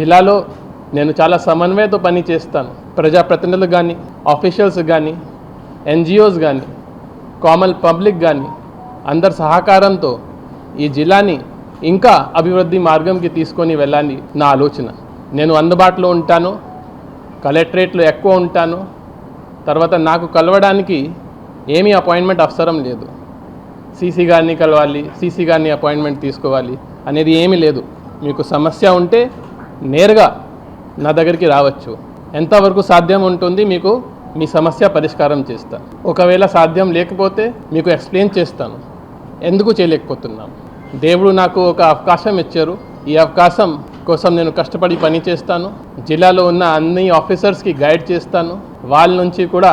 జిల్లాలో నేను చాలా సమన్వయతో పని చేస్తాను ప్రజాప్రతినిధులు కానీ ఆఫీషియల్స్ కానీ ఎన్జిఓస్ కానీ కామన్ పబ్లిక్ కానీ అందరి సహకారంతో ఈ జిల్లాని ఇంకా అభివృద్ధి మార్గంకి తీసుకొని వెళ్ళాలని నా ఆలోచన. నేను అందుబాటులో ఉంటాను కలెక్టరేట్లో ఎక్కువ ఉంటాను తర్వాత నాకు కలవడానికి ఏమీ అపాయింట్మెంట్ అవసరం లేదు. సీసీ గారిని కలవాలి సీసీ గారిని అపాయింట్మెంట్ తీసుకోవాలి అనేది ఏమీ లేదు. మీకు సమస్య ఉంటే నేరుగా నా దగ్గరికి రావచ్చు. ఎంతవరకు సాధ్యం ఉంటుంది మీకు మీ సమస్య పరిష్కారం చేస్తాను ఒకవేళ సాధ్యం లేకపోతే మీకు ఎక్స్ప్లెయిన్ చేస్తాను. ఎందుకు చేయలేకపోతున్నాం దేవుడు నాకు ఒక అవకాశం ఇచ్చారు. ఈ అవకాశం కోసం నేను కష్టపడి పని చేస్తాను జిల్లాలో ఉన్న అన్ని ఆఫీసర్స్కి గైడ్ చేస్తాను. వాళ్ళ నుంచి కూడా